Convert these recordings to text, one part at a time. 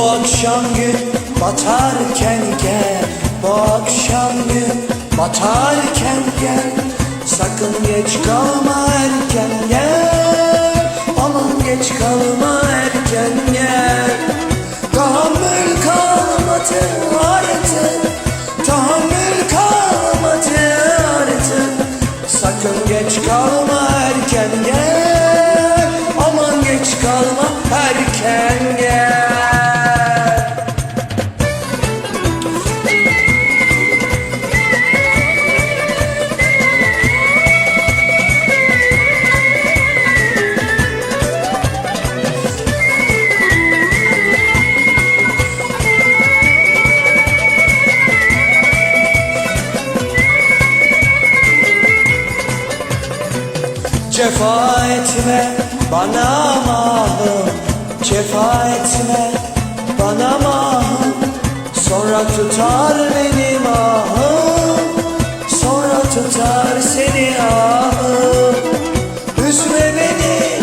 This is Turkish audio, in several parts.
akşam gün batarken gel Bu akşam gün batarken gel. Sakın geç kalma erken gel Cefa etme bana mahım Cefa etme bana mahım Sonra tutar benim ahım Sonra tutar seni ahım. Üzme beni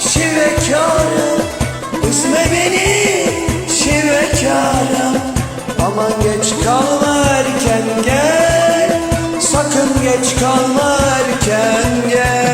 şivekarım. Üzme beni şivekarım. Aman geç kalma erken gel. Sakın geç kalma erken gel